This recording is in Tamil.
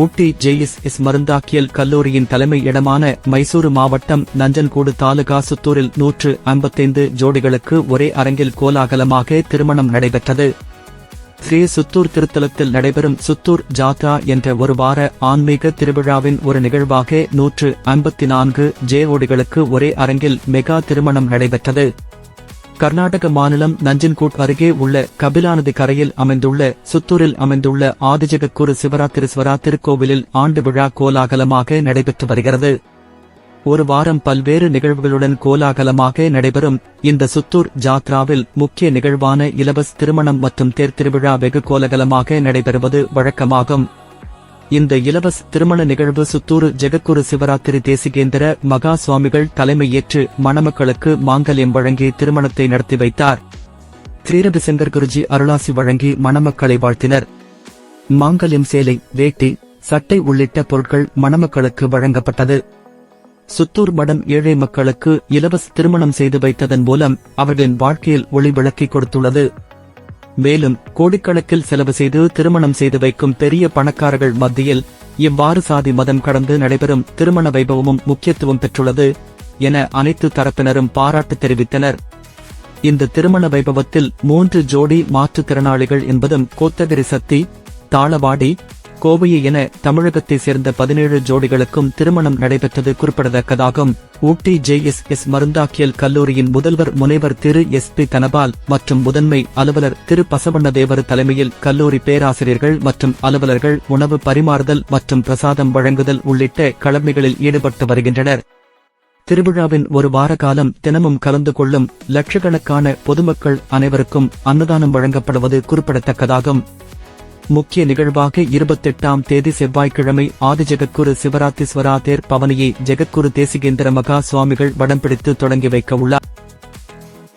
ஊட்டி ஜெயிஸ் எஸ் மருந்தாக்கியல் கல்லூரியின் தலைமை இடமான மைசூரு மாவட்டம் நஞ்சன்கூடு தாலுகா சுத்தூரில் நூற்று ஐம்பத்தைந்து ஜோடிகளுக்கு ஒரே அரங்கில் கோலாகலமாக திருமணம் நடைபெற்றது. ஸ்ரீ சுத்தூர் திருத்தலத்தில் நடைபெறும் சுத்தூர் ஜாத்ரா என்ற ஒரு வார ஆன்மீக திருவிழாவின் ஒரு நிகழ்வாக நூற்று ஐம்பத்தி நான்கு ஜேஓடிகளுக்கு ஒரே அரங்கில் மெகா திருமணம் நடைபெற்றது. கர்நாடக மாநிலம் நஞ்சன்கூட் அருகே உள்ள கபிலாநதி கரையில் அமைந்துள்ள சுத்தூரில் அமைந்துள்ள ஆதிஜகக்குரு சிவராத்திரிஸ்வரா திருக்கோவிலில் ஆண்டு விழா கோலாகலமாக நடைபெற்று வருகிறது. ஒரு வாரம் பல்வேறு நிகழ்வுகளுடன் கோலாகலமாக நடைபெறும் இந்த சுத்தூர் ஜாத்ராவில் முக்கிய நிகழ்வான இலவஸ் திருமணம் மற்றும் தேர்திருவிழா வெகு கோலாகலமாக நடைபெறுவது வழக்கமாகும். இந்த இலவச திருமண நிகழ்வு சுத்தூர் ஜெகக்குரு சிவராத்திரி தேசிகேந்திர மகா சுவாமிகள் தலைமையேற்று மணமக்களுக்கு மாங்கல்யம் வழங்கி திருமணத்தை நடத்தி வைத்தார். ஸ்ரீரவிசங்கர் குருஜி அருளாசி வழங்கி மணமக்களை வாழ்த்தினர். மாங்கல்யம் சேலை வேட்டி சட்டை உள்ளிட்ட பொருட்கள் மணமக்களுக்கு வழங்கப்பட்டது. சுத்தூர் மடம் ஏழை மக்களுக்கு இலவச திருமணம் செய்து வைத்ததன் மூலம் அவர்களின் வாழ்க்கையில் ஒளி விளக்கி கொடுத்துள்ளது. மேலும் கோடிக்கணக்கில் செலவு செய்து திருமணம் செய்து வைக்கும் பெரிய பணக்காரர்கள் மத்தியில் இவ்வாறு சாதி மதம் கடந்து நடைபெறும் திருமண வைபவமும் முக்கியத்துவம் பெற்றுள்ளது என அனைத்து தரப்பினரும் பாராட்டு தெரிவித்தனர். இந்த திருமண வைபவத்தில் மூன்று ஜோடி மாற்றுத்திறனாளிகள் என்பதும் கோத்தகிரி சக்தி தாளவாடி கோவையை என தமிழகத்தை சேர்ந்த பதினேழு ஜோடிகளுக்கும் திருமணம் நடைபெற்றது குறிப்பிடத்தக்கதாகும். ஊட்டி ஜேஎஸ் எஸ் மருந்தாக்கியல் கல்லூரியின் முதல்வர் முனைவர் திரு எஸ் பி தனபால் மற்றும் முதன்மை அலுவலர் திரு பசவண்ணதேவர் தலைமையில் கல்லூரி பேராசிரியர்கள் மற்றும் அலுவலர்கள் உணவு பரிமாறுதல் மற்றும் பிரசாதம் வழங்குதல் உள்ளிட்ட கடமைகளில் ஈடுபட்டு வருகின்றனர். திருவிழாவின் ஒரு வார காலம் தினமும் கலந்து கொள்ளும் லட்சக்கணக்கான பொதுமக்கள் அனைவருக்கும் அன்னதானம் வழங்கப்படுவது குறிப்பிடத்தக்கதாகும். முக்கிய நிகழ்வாக இருபத்தெட்டாம் தேதி செவ்வாய்க்கிழமை ஆதிஜகத்குரு சிவராத்திஸ்வரா தேர் பவனியை ஜெகத்குரு தேசிகேந்திர மகா சுவாமிகள் வடம் பிடித்து தொடங்கி வைக்க உள்ளார்.